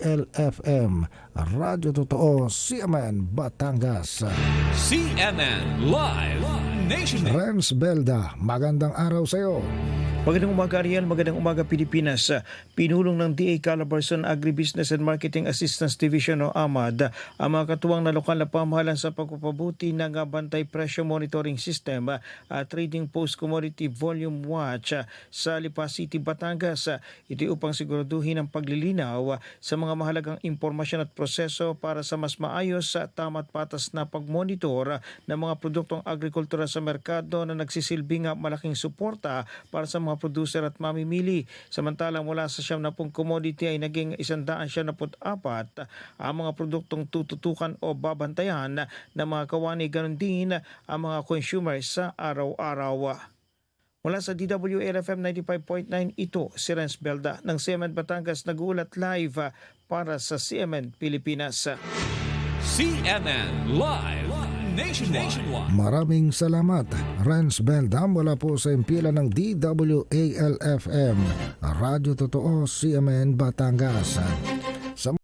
LFM, Radyo Totoo, CMN, Batangas. CNN Live Nation. Renz Belda, magandang araw sa iyo. Magandang umaga Ariel, magandang umaga Pilipinas. Pinulong ng DA Calabarzon Agribusiness and Marketing Assistance Division o AMAD ang mga katuwang na lokal na pamahalan sa pagpapabuti ng ah, bantay presyo monitoring system at trading post commodity volume watch ah, sa Lipa City, Batangas. Ah, Ito upang siguraduhin ang paglilinaw ah, sa mga mahalagang impormasyon at proseso para sa mas maayos sa tama't patas na pagmonitor ah, ng mga produktong agrikultura sa merkado na nagsisilbing malaking suporta para sa mga producer at mamimili. Samantalang mula sa siyam na pong commodity ay naging isandaan siya na apat ang mga produktong tututukan o babantayan ng mga kawani ganon din ang mga consumer sa araw-araw. Mula sa DWLFM 95.9 ito si Renz Belda ng CMN Batangas nag-uulat live para sa CMN Pilipinas. CNN Live Nationwide. Maraming salamat, Renz Belda mula po sa impila ng DWALFM, Radyo Totoo, CMN, Batangas.